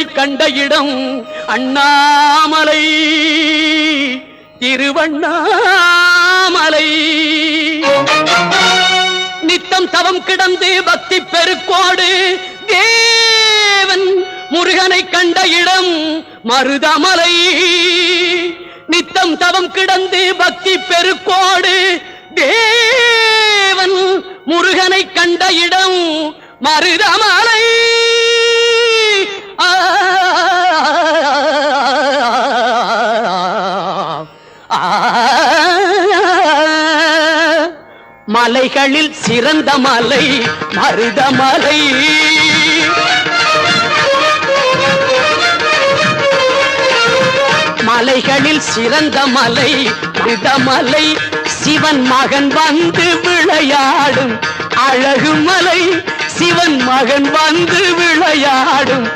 தெய்வத்தை கண்ட இடம் அண்ணாமலை. திருவண்ணாமலை. நித்தம் தவம் கிடந்து பக்தி பெருக்கோடு தேவன் முருகனை கண்ட இடம் மருதமலை. நித்தம் தவம் கிடந்து பக்தி பெருக்கோடு தேவன் முருகனை கண்ட இடம் மருதமலை. மலைகளில் சிறந்த மலை மருதமலை மலைகளில் சிறந்த மலை மருதமலை சிவன் மகன் வந்து விளையாடும் அழகு மலை சிவன் மகன் வந்து விளையாடும்